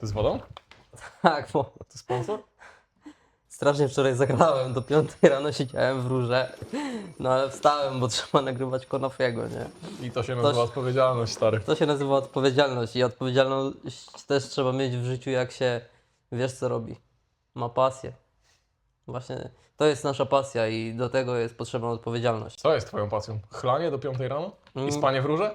To z wodą? Tak, bo To sponsor? strasznie wczoraj zagrałem, do 5 rano siedziałem w róże, no ale wstałem, bo trzeba nagrywać Konofiego, nie? I to się nazywa odpowiedzialność, stary. To się nazywa odpowiedzialność i odpowiedzialność też trzeba mieć w życiu, jak się wiesz co robi. Ma pasję. Właśnie to jest nasza pasja i do tego jest potrzebna odpowiedzialność. Co jest twoją pasją? Chlanie do 5 rano? I Mm. spanie w róże?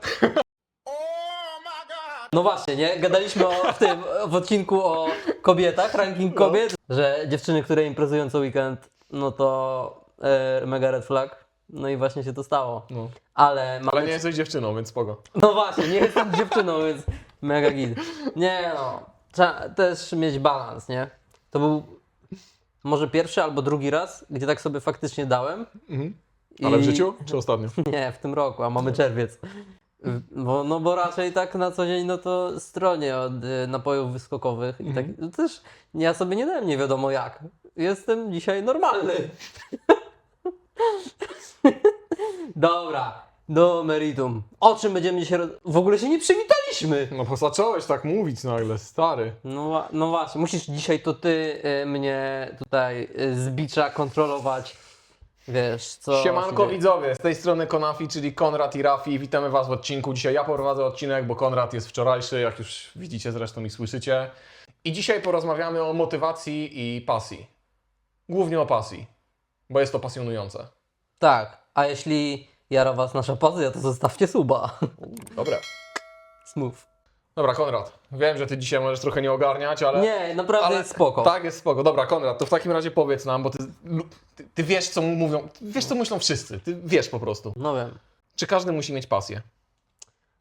No właśnie, nie? Gadaliśmy o, w tym w odcinku o kobietach, ranking kobiet, że dziewczyny, które imprezują co weekend, no to e, mega red flag. No i właśnie się to stało. No. Ale mamy Ale nie jesteś dziewczyną, więc spoko. No właśnie, nie jestem dziewczyną, więc mega git. Nie no, trzeba też mieć balans, nie? To był może pierwszy albo drugi raz, gdzie tak sobie faktycznie dałem. Mhm. Ale w I- życiu? Czy ostatnio? Nie, w tym roku, a mamy czerwiec. Bo, no bo raczej tak na co dzień, no to stronie od y, napojów wyskokowych i tak no też ja sobie nie dałem nie wiadomo jak. Jestem dzisiaj normalny. Dobra, do meritum. O czym będziemy dzisiaj... roz- W ogóle się nie przywitaliśmy. No bo zacząłeś tak mówić nagle, stary. No, wa- no właśnie, musisz dzisiaj to ty y, mnie tutaj y, z bicza kontrolować. Wiesz, co. Siemanko widzowie, z tej strony Konafi, czyli Konrad i Rafi. Witamy Was w odcinku. Dzisiaj ja prowadzę odcinek, bo Konrad jest wczorajszy, jak już widzicie zresztą i słyszycie. I dzisiaj porozmawiamy o motywacji i pasji. Głównie o pasji, bo jest to pasjonujące. Tak, a jeśli jara was nasza pasja, to zostawcie suba. Dobra. Smooth. Dobra, Konrad, wiem, że Ty dzisiaj możesz trochę nie ogarniać, ale... Nie, naprawdę ale jest spoko. Tak, jest spoko. Dobra, Konrad, to w takim razie powiedz nam, bo ty, ty, ty wiesz, co mówią, wiesz, co myślą wszyscy. Ty wiesz po prostu. No wiem. Czy każdy musi mieć pasję?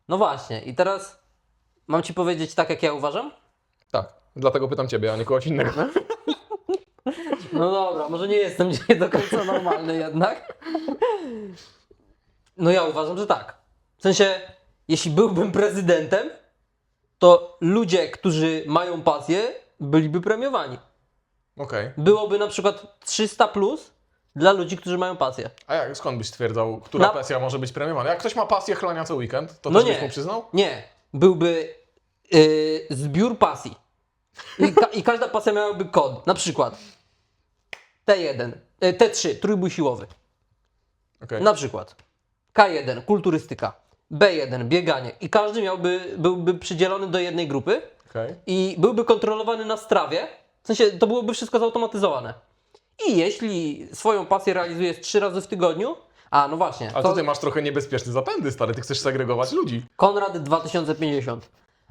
No właśnie, i teraz mam ci powiedzieć tak, jak ja uważam? Tak. Dlatego pytam Ciebie, a nie kogoś innego. No dobra, może nie jestem dzisiaj do końca normalny jednak. No ja uważam, że tak. W sensie, jeśli byłbym prezydentem, to ludzie, którzy mają pasję, byliby premiowani. Okej. Byłoby na przykład 300 plus dla ludzi, którzy mają pasję. A jak, skąd byś stwierdzał, która Na- pasja może być premiowana? Jak ktoś ma pasję chlania co weekend, to No też nie. byś mu przyznał? Nie, byłby yy, zbiór pasji. I, ka- I każda pasja miałaby kod. Na przykład T1, y, T3, trójbój siłowy. Okej. Na przykład K1, kulturystyka. B1, bieganie. I każdy miałby, byłby przydzielony do jednej grupy Okej. i byłby kontrolowany na strawie. W sensie to byłoby wszystko zautomatyzowane. I jeśli swoją pasję realizujesz trzy razy w tygodniu, a no właśnie, Ale to Ty masz trochę niebezpieczne zapędy, stary. Ty chcesz segregować ludzi. Konrad 2050.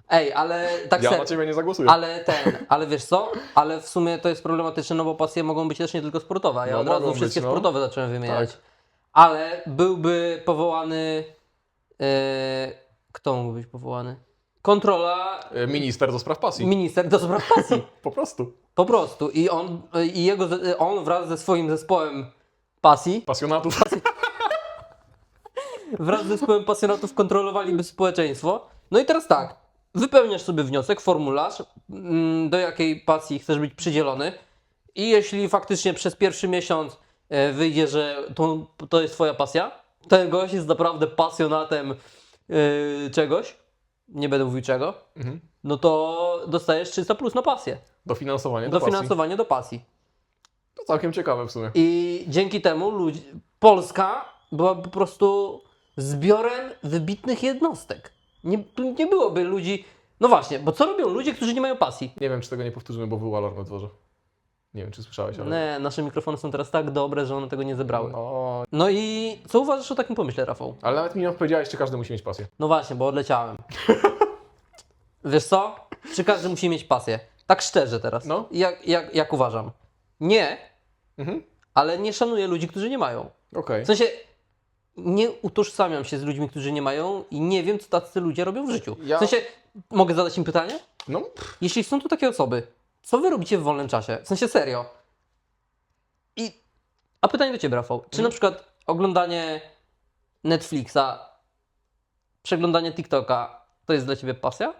Ej, ale tak Ja ser- na Ciebie nie zagłosuję. Ale ten, ale wiesz co? Ale w sumie to jest problematyczne, no bo pasje mogą być też nie tylko sportowe. a Ja No, od razu wszystkie być, no. sportowe zacząłem wymieniać. Tak. Ale byłby powołany. Yy, kto mógł być powołany? Kontrola. E, Minister do spraw pasji. Minister do spraw pasji. Po prostu. Po prostu. I on, i jego, on wraz ze swoim zespołem pasji, Pasjonatów. wraz z zespołem pasjonatów kontrolowaliby społeczeństwo. No i teraz tak, wypełniasz sobie wniosek, formularz, mm, do jakiej pasji chcesz być przydzielony i jeśli faktycznie przez pierwszy miesiąc e, wyjdzie, że to, to jest twoja pasja, ten gość jest naprawdę pasjonatem e, czegoś, nie będę mówił czego, Mhm. no to dostajesz 300 plus na pasję, Dofinansowanie do, pasji. dofinansowanie do pasji. To całkiem ciekawe w sumie. I dzięki temu ludzi, Polska była po prostu zbiorem wybitnych jednostek. Nie, nie byłoby ludzi. No właśnie, bo co robią ludzie, którzy nie mają pasji? Nie wiem, czy tego nie powtórzymy, bo był alarm na dworze. Nie wiem, czy słyszałeś, ale... Nie, nasze mikrofony są teraz tak dobre, że one tego nie zebrały. No, No i co uważasz o takim pomyśle, Rafał? ale nawet mi nie odpowiedziałeś, czy każdy musi mieć pasję. No właśnie, bo odleciałem. Wiesz co? Czy każdy musi mieć pasję? Tak szczerze teraz. No. Jak, jak, jak uważam? Nie, Mhm. ale nie szanuję ludzi, którzy nie mają. Okej. W sensie nie utożsamiam się z ludźmi, którzy nie mają i nie wiem, co tacy ludzie robią w życiu. Ja- W sensie, mogę zadać im pytanie? No, pff, Jeśli są tu takie osoby, co wy robicie w wolnym czasie? W sensie serio. I, a pytanie do Ciebie, Rafał. Czy Mhm. na przykład oglądanie Netflixa, przeglądanie TikToka, to jest dla Ciebie pasja?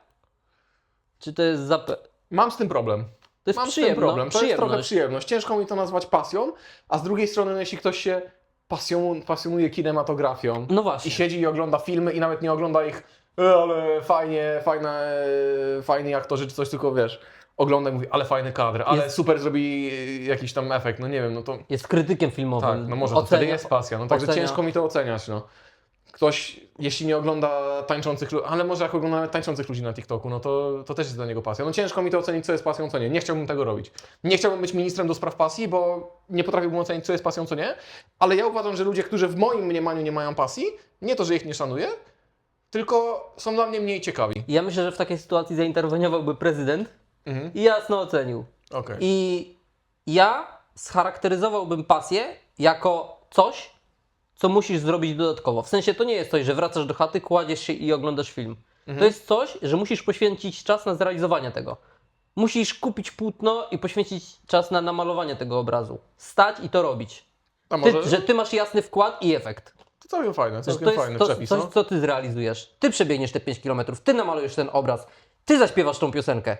Czy to jest zap... mam z tym problem. To jest Mam z tym przyjemno, problem. To jest trochę przyjemność. przyjemność. Ciężko mi to nazwać pasją, a z drugiej strony, no, jeśli ktoś się pasjon, pasjonuje kinematografią No i właśnie. siedzi i ogląda filmy i nawet nie ogląda ich E, ale fajnie, fajne, fajni aktorzy czy coś, tylko wiesz, oglądam i mówię, ale fajny kadr, ale Jest- super zrobi e, jakiś tam efekt, no nie wiem, no to Jest krytykiem filmowym. tak, no może to wtedy Ocenia- jest pasja, no także ocenia- ciężko mi to oceniać, no. Ktoś, jeśli nie ogląda tańczących ludzi, ale może jak ogląda tańczących ludzi na TikToku, no to, to też jest dla niego pasja. No ciężko mi to ocenić, co jest pasją, co nie. Nie chciałbym tego robić. Nie chciałbym być ministrem do spraw pasji, bo nie potrafiłbym ocenić, co jest pasją, co nie. Ale ja uważam, że ludzie, którzy w moim mniemaniu nie mają pasji, nie to, że ich nie szanuję, tylko są dla mnie mniej ciekawi. Ja myślę, że w takiej sytuacji zainterweniowałby prezydent Mhm. i jasno ocenił. Okej. I ja scharakteryzowałbym pasję jako coś, co musisz zrobić dodatkowo. W sensie to nie jest coś, że wracasz do chaty, kładziesz się i oglądasz film. To jest coś, że musisz poświęcić czas na zrealizowanie tego. Musisz kupić płótno i poświęcić czas na namalowanie tego obrazu. Stać i to robić. A Ty, może, że ty masz jasny wkład i efekt. to całkiem fajne, całkiem to jest fajny to, przepis, coś, no. co ty zrealizujesz. Ty przebiegniesz te 5 km, ty namalujesz ten obraz, ty zaśpiewasz tą piosenkę,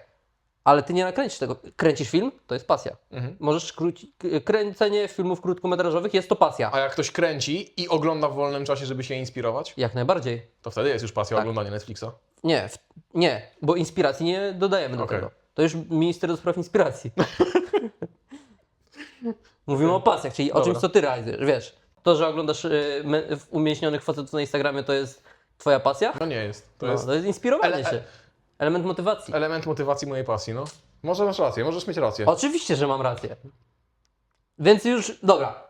ale ty nie nakręcisz tego. Kręcisz film, to jest pasja. Mhm. Możesz króci- kręcenie filmów krótkometrażowych jest to pasja. A jak ktoś kręci i ogląda w wolnym czasie, żeby się inspirować, Jak najbardziej. to wtedy jest już pasja Tak. oglądania Netflixa. Nie, w, nie, bo inspiracji nie dodajemy do Okej. tego. To już minister do spraw inspiracji. Mówimy o pasjach, czyli o Dobra. czymś, co ty realizujesz. Wiesz, to, że oglądasz y, umięśnionych facetów na Instagramie, to jest twoja pasja? No nie jest. To No, jest to jest inspirowanie Ele- się. Element motywacji. element motywacji mojej pasji, no. Może masz rację, możesz mieć rację. Oczywiście, że mam rację. Więc już, dobra.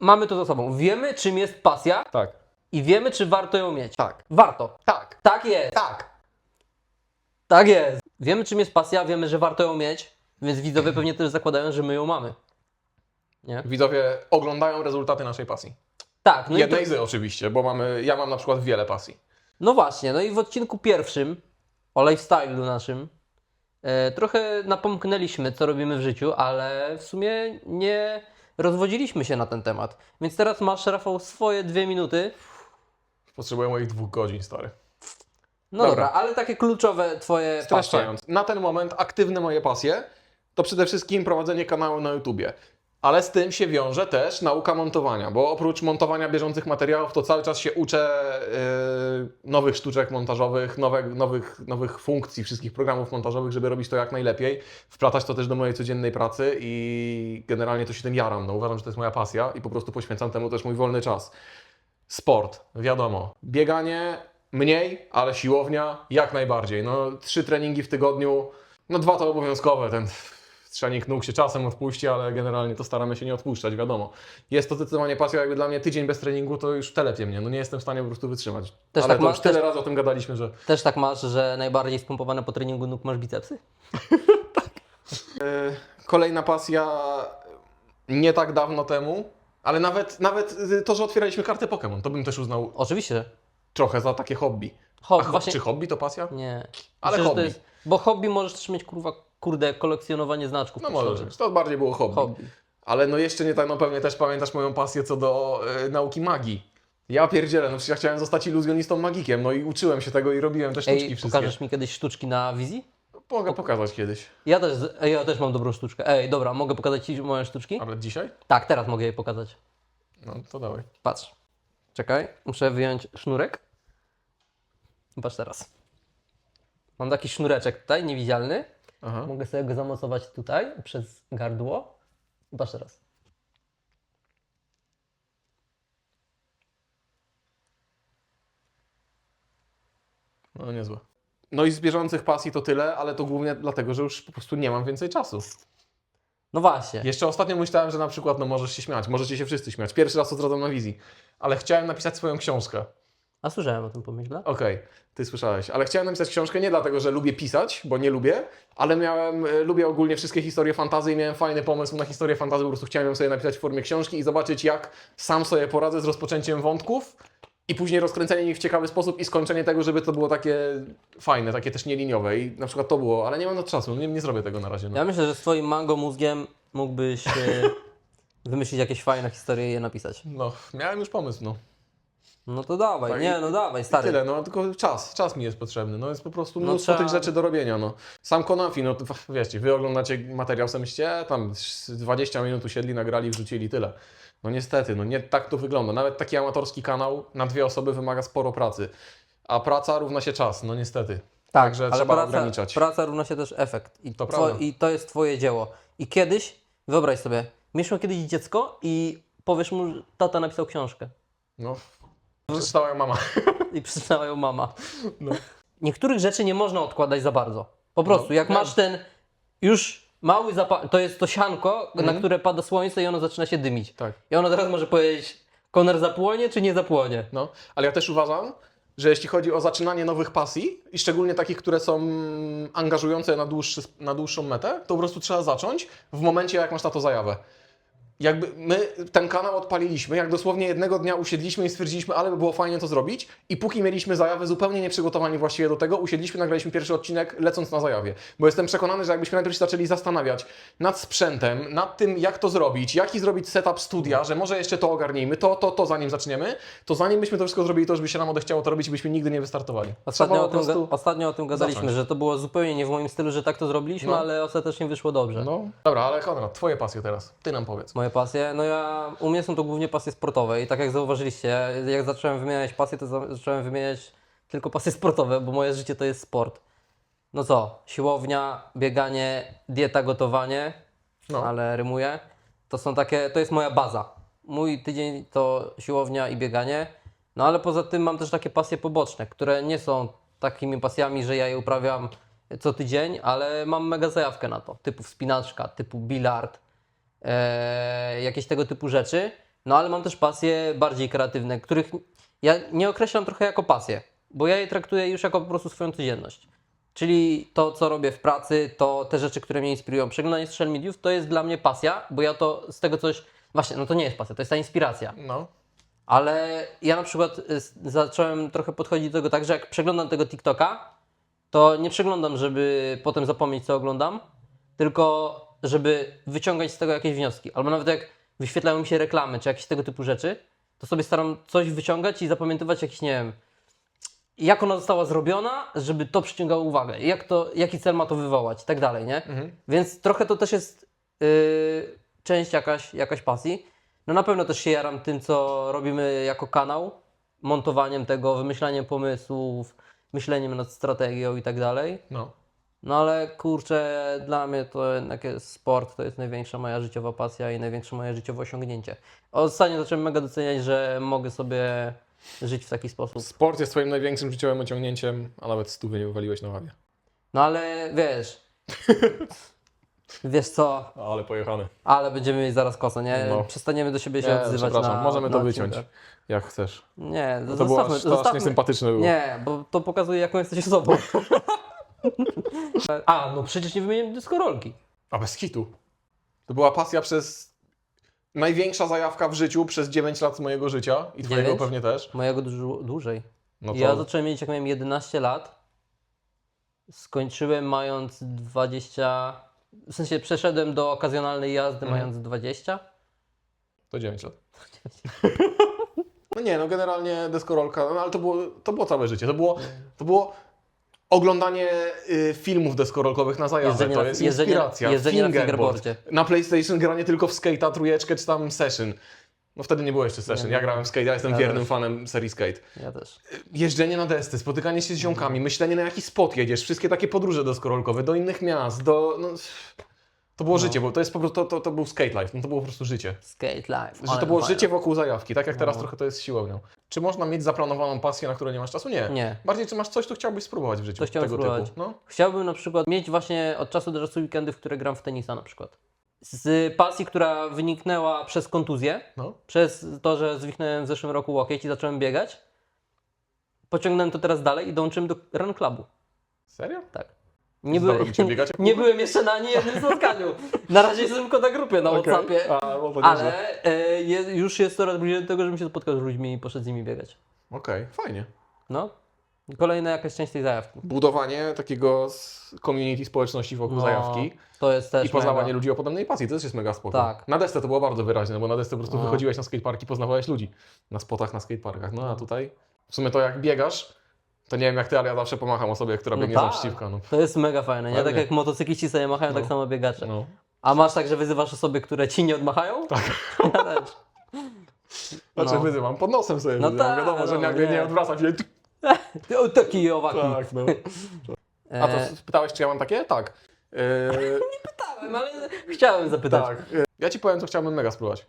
Mamy to za sobą. Wiemy, czym jest pasja Tak. i wiemy, czy warto ją mieć. Tak. Warto. Tak. Tak jest. Tak. Tak jest. Wiemy, czym jest pasja, wiemy, że warto ją mieć, więc widzowie pewnie też zakładają, że my ją mamy. Nie? Widzowie oglądają rezultaty naszej pasji. Tak, no i to, Jednej z oczywiście, bo mamy, ja mam na przykład wiele pasji. No właśnie, no i w odcinku pierwszym o lifestyle'u naszym e, trochę napomknęliśmy, co robimy w życiu, ale w sumie nie rozwodziliśmy się na ten temat. Więc teraz masz, Rafał, swoje dwie minuty. Potrzebuję moich dwóch godzin, stary. No Dobra. dobra, ale takie kluczowe twoje pasje. Streszczając, na ten moment aktywne moje pasje to przede wszystkim prowadzenie kanału na YouTubie. Ale z tym się wiąże też nauka montowania, bo oprócz montowania bieżących materiałów, to cały czas się uczę yy, nowych sztuczek montażowych, nowe, nowych, nowych funkcji wszystkich programów montażowych, żeby robić to jak najlepiej, wplatać to też do mojej codziennej pracy i generalnie to się tym jaram. No, uważam, że to jest moja pasja i po prostu poświęcam temu też mój wolny czas. Sport, wiadomo. Bieganie mniej, ale siłownia jak najbardziej. No, trzy treningi w tygodniu, no dwa to obowiązkowe. Ten trening nóg się czasem odpuści, ale generalnie to staramy się nie odpuszczać, wiadomo. Jest to zdecydowanie pasja, jakby dla mnie tydzień bez treningu to już telepie mnie. No nie jestem w stanie po prostu wytrzymać. Też ale tak to już tyle też- razy o tym gadaliśmy, że... Też tak masz, że najbardziej spompowane po treningu nóg masz bicepsy? E, Kolejna pasja nie tak dawno temu, ale nawet, nawet to, że otwieraliśmy kartę Pokémon, to bym też uznał Oczywiście. że. trochę za takie hobby. Ho, A właśnie... Czy hobby to pasja? Nie. Ale Myślę, że to hobby. jest, bo hobby możesz też mieć kurwa, kurde, kolekcjonowanie znaczków. No może, to bardziej było hobby. Hobby. Ale no jeszcze nie tak, no pewnie też pamiętasz moją pasję co do e, nauki magii. Ja pierdzielę, no przecież ja chciałem zostać iluzjonistą magikiem, no i uczyłem się tego i robiłem te sztuczki Ej, wszystkie. pokażesz mi kiedyś sztuczki na wizji? Mogę pokazać kiedyś. Ja też, ej, ja też mam dobrą sztuczkę. Ej, dobra, mogę pokazać Ci moje sztuczki? Ale dzisiaj? Tak, teraz mogę je pokazać. No to dawaj. Patrz. Czekaj, muszę wyjąć sznurek. Patrz teraz. Mam taki sznureczek tutaj, niewidzialny. Aha. Mogę sobie go zamocować tutaj, przez gardło. I Patrz teraz. No niezłe. No i z bieżących pasji to tyle, ale to głównie dlatego, że już po prostu nie mam więcej czasu. No właśnie. Jeszcze ostatnio myślałem, że na przykład, no możesz się śmiać, możecie się wszyscy śmiać. Pierwszy raz odradzam na wizji. Ale chciałem napisać swoją książkę. A słyszałem o tym pomyśle. Okej, ty słyszałeś. Ale chciałem napisać książkę nie dlatego, że lubię pisać, bo nie lubię, ale miałem, e, lubię ogólnie wszystkie historie fantazy i miałem fajny pomysł na historię fantazy, po prostu chciałem ją sobie napisać w formie książki i zobaczyć, jak sam sobie poradzę z rozpoczęciem wątków i później rozkręcenie ich w ciekawy sposób i skończenie tego, żeby to było takie fajne, takie też nieliniowe i na przykład to było, ale nie mam na to czasu, nie, nie zrobię tego na razie. No. Ja myślę, że swoim mango mózgiem mógłbyś e, wymyślić jakieś fajne historie i je napisać. no, miałem już pomysł, no. No to dawaj, Tak, nie i- no dawaj, stary. Tyle, no tylko czas, czas mi jest potrzebny, no jest po prostu No mnóstwo trzeba- tych rzeczy do robienia, no. Sam Konafi, no to, wiecie, wy oglądacie materiał, sobie myślicie, e, tam 20 minut usiedli, nagrali, wrzucili, tyle. No niestety, no nie tak to wygląda. Nawet taki amatorski kanał na dwie osoby wymaga sporo pracy. a praca równa się czas, no niestety. Tak, Także ale trzeba ograniczać. praca równa się też efekt. I To prawda. I to jest twoje dzieło. I kiedyś, wyobraź sobie, mieliśmy kiedyś dziecko i powiesz mu, że tata napisał książkę. No, przeczytała ją mama. I przeczytała ją mama. No. Niektórych rzeczy nie można odkładać za bardzo. Po prostu, No, jak masz ten już mały zapach, to jest to sianko, na Mhm. które pada słońce i ono zaczyna się dymić. Tak. I ono teraz może powiedzieć, konar zapłonie czy nie zapłonie? No, ale ja też uważam, że jeśli chodzi o zaczynanie nowych pasji i szczególnie takich, które są angażujące na, dłuższy, na dłuższą metę, to po prostu trzeba zacząć w momencie, jak masz na to zajawę. Jakby my ten kanał odpaliliśmy, jak dosłownie jednego dnia usiedliśmy i stwierdziliśmy, ale by było fajnie to zrobić i póki mieliśmy zajawę zupełnie nieprzygotowani właściwie do tego, usiedliśmy, nagraliśmy pierwszy odcinek lecąc na zajawie. Bo jestem przekonany, że jakbyśmy najpierw się zaczęli zastanawiać nad sprzętem, nad tym jak to zrobić, jaki zrobić setup studia, że może jeszcze to ogarnijmy, to, to, to zanim zaczniemy, to zanim byśmy to wszystko zrobili, to już by się nam odechciało to robić i byśmy nigdy nie wystartowali. Ostatnio, o tym, prostu... ostatnio o tym gadaliśmy, zacząć. że to było zupełnie nie w moim stylu, że tak to zrobiliśmy, No. ale ostatecznie wyszło dobrze. No, dobra, ale Konrad, twoje pasje teraz, ty nam powiedz. Moje pasje? No ja, u mnie są to głównie pasje sportowe i tak jak zauważyliście, jak zacząłem wymieniać pasje, to za- zacząłem wymieniać tylko pasje sportowe, bo moje życie to jest sport. No co, siłownia, bieganie, dieta, gotowanie, No. ale rymuję. To są takie, to jest moja baza. Mój tydzień to siłownia i bieganie, no ale poza tym mam też takie pasje poboczne, które nie są takimi pasjami, że ja je uprawiam co tydzień, ale mam mega zajawkę na to, typu wspinaczka, typu bilard, e, jakieś tego typu rzeczy. No ale mam też pasje bardziej kreatywne, których ja nie określam trochę jako pasje, bo ja je traktuję już jako po prostu swoją codzienność. Czyli to, co robię w pracy, to te rzeczy, które mnie inspirują. Przeglądanie social mediów to jest dla mnie pasja, bo ja to z tego coś. Właśnie, no to nie jest pasja, to jest ta inspiracja. No, Ale ja na przykład y, zacząłem trochę podchodzić do tego tak, że jak przeglądam tego TikToka, to nie przeglądam, żeby potem zapomnieć, co oglądam, tylko żeby wyciągać z tego jakieś wnioski. Albo nawet jak wyświetlają mi się reklamy, czy jakieś tego typu rzeczy, to sobie staram coś wyciągać i zapamiętywać jakiś, nie wiem, jak ona została zrobiona, żeby to przyciągało uwagę, jak to, jaki cel ma to wywołać i tak dalej, nie? Więc trochę to też jest yy, część jakaś, jakaś pasji. No na pewno też się jaram tym, co robimy jako kanał, montowaniem tego, wymyślaniem pomysłów, myśleniem nad strategią i tak dalej. no. No ale kurczę, dla mnie to jednak jest sport, to jest największa moja życiowa pasja i największe moje życiowe osiągnięcie. Ostatnio zacząłem mega doceniać, że mogę sobie żyć w taki sposób. Sport jest twoim największym życiowym osiągnięciem, a nawet stówy nie wywaliłeś na ławie. No ale wiesz, wiesz co, Ale pojechany. ale będziemy mieć zaraz kosę, nie? No. Przestaniemy do siebie się Nie, odzywać przepraszam, na możemy to na wyciąć, odcinkach. jak chcesz. Nie, To było zostawmy, strasznie zostawmy. sympatyczne było. Nie, bo to pokazuje jaką jesteś osobą. A, no przecież nie wymieniłem dyskorolki. A bez kitu. To była pasja przez... Największa zajawka w życiu przez 9 lat mojego życia i twojego Dziewięć? pewnie też. Mojego dużo, dłużej. No to... Ja zacząłem mieć jak miałem 11 lat. Skończyłem mając 20. W sensie przeszedłem do okazjonalnej jazdy Mhm. mając 20. To 9 lat. No nie, no generalnie deskorolka, no ale to było, to było całe życie. To było, to było oglądanie y, filmów deskorolkowych na zajawę. Jeżdżenie to na- jest jeżdżenie- inspiracja. jeżdżenie na Fingerboard. fingerboardzie. Na PlayStation granie tylko w skate'a, trójeczkę czy tam session. No wtedy nie było jeszcze session. Ja grałem w skate, ja jestem Ja wiernym też. fanem serii skate. Ja też. Jeżdżenie na desce, spotykanie się z ziomkami, myślenie na jaki spot jedziesz, wszystkie takie podróże deskorolkowe, do innych miast, do... No, to było życie, bo to jest po prostu, to, to, to był skate life, no to było po prostu życie. Skate life. Że ale to było fajne. życie wokół zajawki, tak jak teraz No. trochę to jest siłownią. Czy można mieć zaplanowaną pasję, na którą nie masz czasu? Nie. Nie. Bardziej, czy masz coś, co chciałbyś spróbować w życiu tego spróbować. typu? No. Chciałbym na przykład mieć właśnie od czasu do czasu weekendy, w które gram w tenisa na przykład. Z pasji, która wyniknęła przez kontuzję, no. przez to, że zwichnąłem w zeszłym roku łokieć i zacząłem biegać, pociągnąłem to teraz dalej i dołączyłem do run clubu. Serio? Tak. Nie, biegać? nie byłem jeszcze na ani jednym spotkaniu. Na razie jestem tylko na grupie na Okej. Whatsappie. A, no. Ale e, je, już jest coraz bliżej do tego, żebym się spotkał z ludźmi i poszedł z nimi biegać. Okej, fajnie. No. Kolejna jakaś część tej zajawki. Budowanie takiego community społeczności wokół No, zajawki. To jest też I poznawanie mega. ludzi o podobnej pasji, to też jest mega spoko. Tak. Na desce to było bardzo wyraźne, bo na desce po prostu No. wychodziłeś na skateparki, poznawałeś ludzi na spotach na skateparkach. No a tutaj w sumie to jak biegasz, to nie wiem jak ty, ale ja zawsze pomacham osobie, która No biegnie tak. naprzeciwko. No. To jest mega fajne, nie? Tak Pewnie. jak motocykliści sobie machają, tak No. samo biegacze. No. A masz tak, że wyzywasz osoby, które ci nie odmachają? Tak. Ja też. Znaczy No. wyzywam, pod nosem sobie No wyzywam. tak, Wiadomo, że no, nagle nie, nie. odwracam się. O, taki owaki. Tak, no. A to E, pytałeś, czy ja mam takie? Tak. Yy, pytałem, ale chciałem zapytać. tak. Yy, Ja ci powiem, co chciałbym mega spróbować.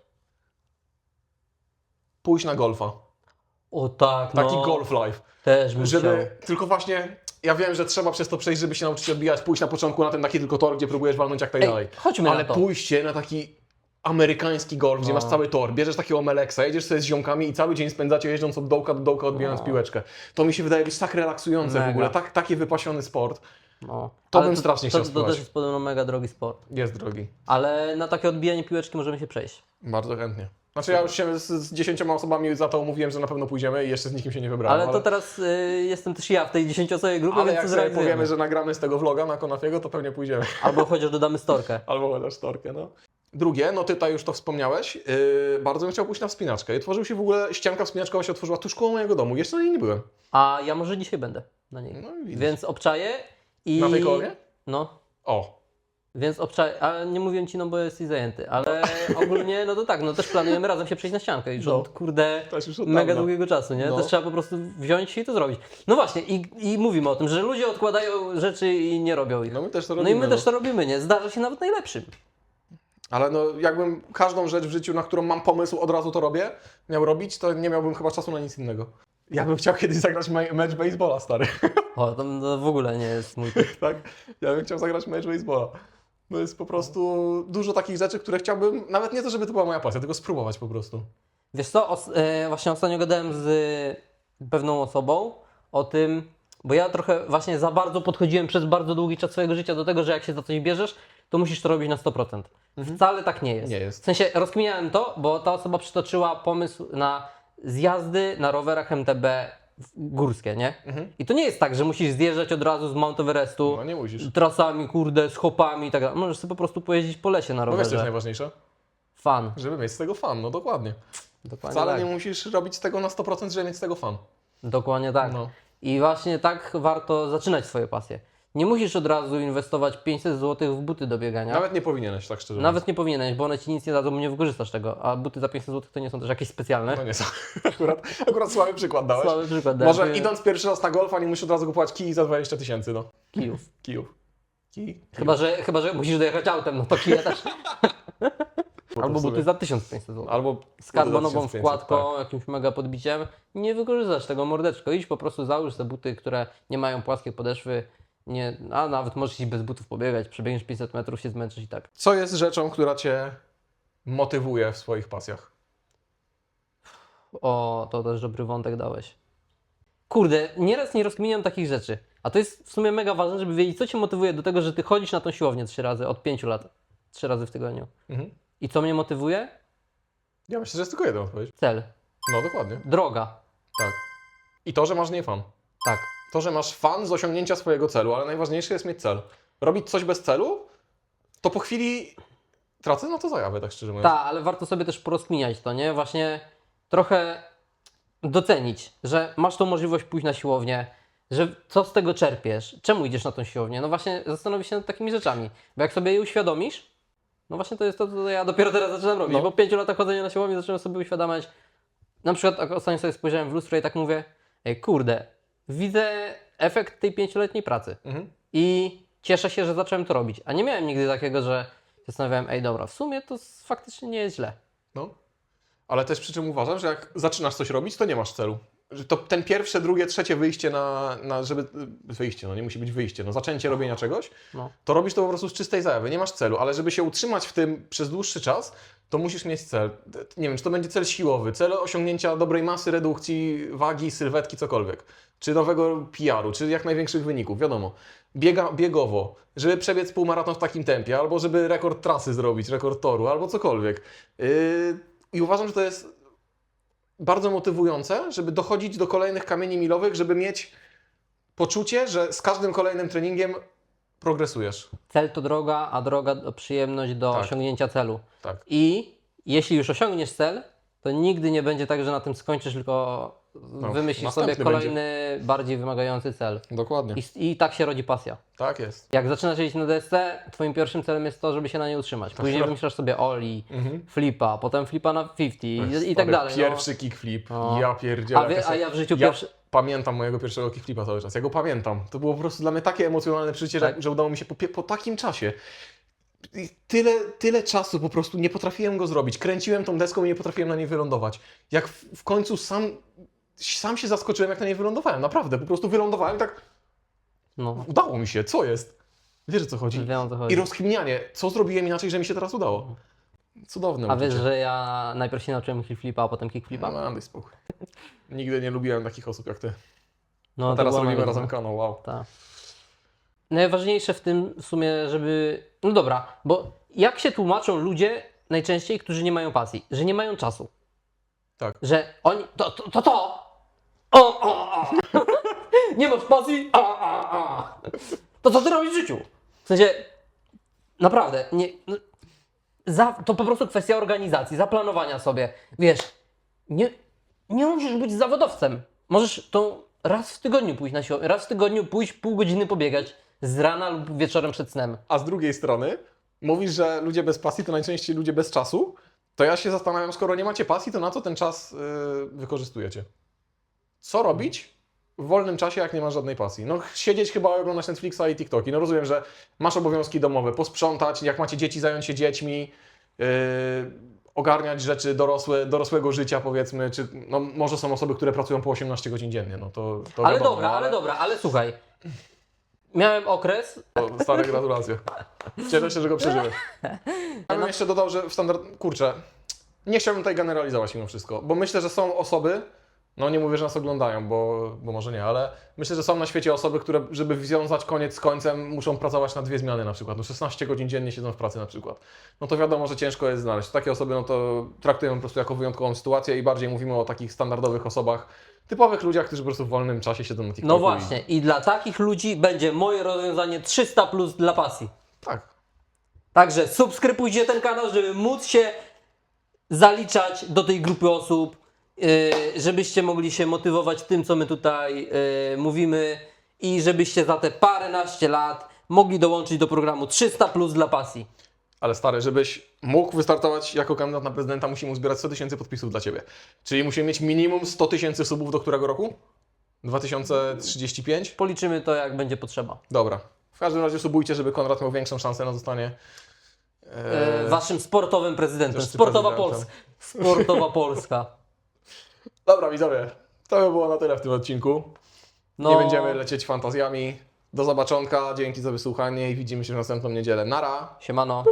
Pójść na golfa. O tak, Taki no. golf life. Też bym Żeby, chciał. tylko właśnie, ja wiem, że trzeba przez to przejść, żeby się nauczyć odbijać, pójść na początku na ten taki tylko tor, gdzie próbujesz walnąć jak najdalej. Ej, chodźmy Ale na to. pójście na taki amerykański golf, gdzie No. masz cały tor, bierzesz takiego Meleksa, jedziesz sobie z ziomkami i cały dzień spędzacie jeżdżąc od dołka do dołka, odbijając No. piłeczkę. To mi się wydaje być tak relaksujące w Mega. ogóle, tak, taki wypasiony sport. No. To Ale bym strasznie chciał to, to spróbować. też jest podobno mega drogi sport. Jest drogi. Ale na takie odbijanie piłeczki możemy się przejść. Bardzo chętnie. Znaczy ja już się z, z dziesięcioma osobami za to umówiłem, że na pewno pójdziemy i jeszcze z nikim się nie wybrałem. Ale to teraz y, jestem też ja w tej 10-osobowej grupie, ale więc jak to sobie zrealizujemy. powiemy, że nagramy z tego vloga na Konafiego, to pewnie pójdziemy. Albo chociaż dodamy storkę. Albo chociaż torkę, no. Drugie, no ty tutaj już to wspomniałeś, yy, bardzo bym chciał pójść na wspinaczkę. I tworzył się w ogóle, ścianka wspinaczkowa się otworzyła tuż koło mojego domu. Jeszcze na niej nie byłem. A ja może dzisiaj będę na niej. No i widzisz. Więc obczaję i... Na tej kołowie? No. O, Więc obczaję, ale nie mówię ci, no bo jesteś zajęty. Ale ogólnie, no to tak, no też planujemy razem się przejść na ściankę. Już No. od, kurde, mega długiego czasu, nie? No. Też trzeba po prostu wziąć się i to zrobić. No właśnie, i, i mówimy o tym, że ludzie odkładają rzeczy i nie robią ich. No my też to No robimy. i my też to robimy, nie? Zdarza się nawet najlepszym. Ale no jakbym każdą rzecz w życiu, na którą mam pomysł, od razu to robię, miał robić, to nie miałbym chyba czasu na nic innego. Ja bym chciał kiedyś zagrać me- mecz baseballa, stary. O, to, to w ogóle nie jest mój tak? Ja bym chciał zagrać mecz baseballa. No jest po prostu dużo takich rzeczy, które chciałbym, nawet nie to, żeby to była moja pasja, tylko spróbować po prostu. Wiesz co, os- e, właśnie ostatnio gadałem z pewną osobą o tym, bo ja trochę właśnie za bardzo podchodziłem przez bardzo długi czas swojego życia do tego, że jak się za coś bierzesz, to musisz to robić na 100%. Wcale tak nie jest. Nie jest. W sensie rozkminiałem to, bo ta osoba przytoczyła pomysł na zjazdy na rowerach MTB górskie, nie? I to nie jest tak, że musisz zjeżdżać od razu z Mount Everestu, No nie musisz. trasami, kurde, z hopami i tak dalej. Możesz sobie po prostu pojeździć po lesie na No wiesz, co jest rowerze. najważniejsze? Fan. Żeby mieć z tego fan, no dokładnie. Dokładnie Wcale tak. nie musisz robić tego na 100%, żeby mieć z tego fan. Dokładnie tak. No. I właśnie tak warto zaczynać swoje pasje. Nie musisz od razu inwestować 500 zł w buty do biegania. Nawet, Nawet nie powinieneś, tak szczerze mówiąc. nie powinieneś, bo one ci nic nie dadzą, bo nie wykorzystasz tego. A buty za 500 zł to nie są też jakieś specjalne. No nie są. Akurat, akurat słaby przykład dałeś. Słaby przykład. Może dałem. idąc pierwszy raz na golfa, nie musisz od razu kupować kij za 20 tysięcy, no. Kijów. Kijów. Kij. Chyba że, chyba, że musisz dojechać autem, no to kija też. Albo buty za 1500 zł. Albo Z karbonową 1500, wkładką, tak. jakimś mega podbiciem. Nie wykorzystasz tego mordeczko. Idź po prostu załóż te buty, które nie mają płaskie podeszwy. Nie, a nawet możesz iść bez butów pobiegać, przebiegniesz 500 metrów, się zmęczysz i tak. Co jest rzeczą, która Cię motywuje w swoich pasjach? O, to też dobry wątek dałeś. Kurde, nieraz nie rozkminiam takich rzeczy. A to jest w sumie mega ważne, żeby wiedzieć, co cię motywuje do tego, że ty chodzisz na tą siłownię trzy razy od pięciu lat. Trzy razy w tygodniu. Mhm. I co mnie motywuje? Ja myślę, że jest tylko jedna odpowiedź. Cel. No dokładnie. Droga. Tak. I to, że masz nie fan. Tak. To, że masz fan z osiągnięcia swojego celu, ale najważniejsze jest mieć cel. Robić coś bez celu, to po chwili tracę na to zajawę, tak szczerze mówiąc. Tak, ale warto sobie też porozkminiać to, nie? Właśnie trochę docenić, że masz tą możliwość pójść na siłownię, że co z tego czerpiesz, czemu idziesz na tą siłownię. No właśnie zastanowić się nad takimi rzeczami. Bo jak sobie je uświadomisz, no właśnie to jest to, co ja dopiero teraz zaczynam robić. No. Po pięciu latach chodzenia na siłownię zacząłem sobie uświadamiać. Na przykład ostatnio sobie spojrzałem w lustro i tak mówię, ej kurde, widzę efekt tej pięcioletniej pracy. Mhm. I cieszę się, że zacząłem to robić. A nie miałem nigdy takiego, że zastanawiałem, ej dobra, w sumie to faktycznie nie jest źle. No. Ale też przy czym uważam, że jak zaczynasz coś robić, to nie masz celu. Że to ten pierwsze, drugie, trzecie wyjście na, na żeby... Wyjście, no nie musi być wyjście, no zaczęcie robienia czegoś, No. to robisz to po prostu z czystej zajawy, nie masz celu, ale żeby się utrzymać w tym przez dłuższy czas, to musisz mieć cel. Nie wiem, czy to będzie cel siłowy, cel osiągnięcia dobrej masy, redukcji wagi, sylwetki, cokolwiek. Czy nowego PR-u, czy jak największych wyników, wiadomo. Biega, biegowo, żeby przebiec półmaraton w takim tempie, albo żeby rekord trasy zrobić, rekord toru, albo cokolwiek. Yy, I uważam, że to jest bardzo motywujące, żeby dochodzić do kolejnych kamieni milowych, żeby mieć poczucie, że z każdym kolejnym treningiem progresujesz. Cel to droga, a droga to przyjemność do Tak. osiągnięcia celu. Tak. I jeśli już osiągniesz cel, to nigdy nie będzie tak, że na tym skończysz, tylko wymyślisz sobie kolejny, bardziej wymagający cel. Dokładnie. I, I tak się rodzi pasja. Tak jest. Jak zaczynasz jeździć na desce, twoim pierwszym celem jest to, żeby się na nie utrzymać. Później wymyślasz sobie oli, Mhm. flipa, potem flipa na 50 i, i tak dalej. no. Pierwszy kickflip. No. Ja pierdzielę. A, wie, a ja w życiu ja- pierwszy, pamiętam mojego pierwszego kickflipa cały czas. Ja go pamiętam. To było po prostu dla mnie takie emocjonalne przeżycie, że, Tak. że udało mi się po, po takim czasie. Tyle, tyle czasu po prostu nie potrafiłem go zrobić. Kręciłem tą deską i nie potrafiłem na niej wylądować. Jak w, w końcu sam, sam się zaskoczyłem, jak na niej wylądowałem. Naprawdę, po prostu wylądowałem i tak No, udało mi się. Co jest? Wiesz o co chodzi? wiem o co chodzi. I rozkminianie, co zrobiłem inaczej, że mi się teraz udało. Cudowne A wiesz, że ja najpierw się nauczyłem kickflipa, a potem kickflipa? No, daj spokój. Nigdy nie lubiłem takich osób jak ty. No, A teraz robimy razem kanał, wow. Tak. Najważniejsze w tym w sumie, żeby. No dobra, bo jak się tłumaczą ludzie najczęściej, którzy nie mają pasji? Że nie mają czasu. Tak. Że oni. To to! to, to. O, o, o. nie masz pasji? To co ty robisz w życiu? W sensie. Naprawdę, nie. No, za, to po prostu kwestia organizacji, zaplanowania sobie. Wiesz, nie, nie musisz być zawodowcem. Możesz tą raz w tygodniu pójść na siłownię, raz w tygodniu pójść pół godziny pobiegać z rana lub wieczorem przed snem. A z drugiej strony mówisz, że ludzie bez pasji to najczęściej ludzie bez czasu. To ja się zastanawiam, skoro nie macie pasji, to na co ten czas yy, wykorzystujecie? Co robić w wolnym czasie, jak nie masz żadnej pasji? No siedzieć chyba oglądać Netflixa i TikToki. No rozumiem, że masz obowiązki domowe, posprzątać, jak macie dzieci, zająć się dziećmi, yy, ogarniać rzeczy dorosłe, dorosłego życia powiedzmy, czy no, może są osoby, które pracują po 18 godzin dziennie, no to, to ale wiadomo, dobra, no, ale dobra, ale słuchaj. Miałem okres, to Stare gratulacje. Cieszę się, że go przeżyłeś. Ja bym jeszcze dodał, że w standard... Kurczę, nie chciałbym tutaj generalizować mimo wszystko, bo myślę, że są osoby, no nie mówię, że nas oglądają, bo, bo może nie, ale myślę, że są na świecie osoby, które, żeby wiązać koniec z końcem, muszą pracować na dwie zmiany na przykład. No 16 godzin dziennie siedzą w pracy na przykład. No to wiadomo, że ciężko jest znaleźć. Takie osoby, no to traktujemy po prostu jako wyjątkową sytuację i bardziej mówimy o takich standardowych osobach, typowych ludziach, którzy po prostu w wolnym czasie siedzą na TikToku. no właśnie, i dla takich ludzi będzie moje rozwiązanie 300 plus dla pasji. Tak. Także subskrybujcie ten kanał, żeby móc się zaliczać do tej grupy osób, żebyście mogli się motywować tym, co my tutaj yy, mówimy i żebyście za te paręnaście lat mogli dołączyć do programu 300 plus dla pasji. Ale stary, żebyś mógł wystartować jako kandydat na prezydenta, musimy uzbierać 100 tysięcy podpisów dla Ciebie. Czyli musimy mieć minimum 100 tysięcy subów do którego roku? 2035? Policzymy to, jak będzie potrzeba. Dobra. W każdym razie subujcie, żeby Konrad miał większą szansę na zostanie... e, waszym sportowym prezydentem. Sportowa prezydentem. Polska. Sportowa Polska. Dobra, widzowie. To by było na tyle w tym odcinku. No, Nie będziemy lecieć fantazjami. Do zobaczonka, dzięki za wysłuchanie i widzimy się w następną niedzielę. Nara! Siemano.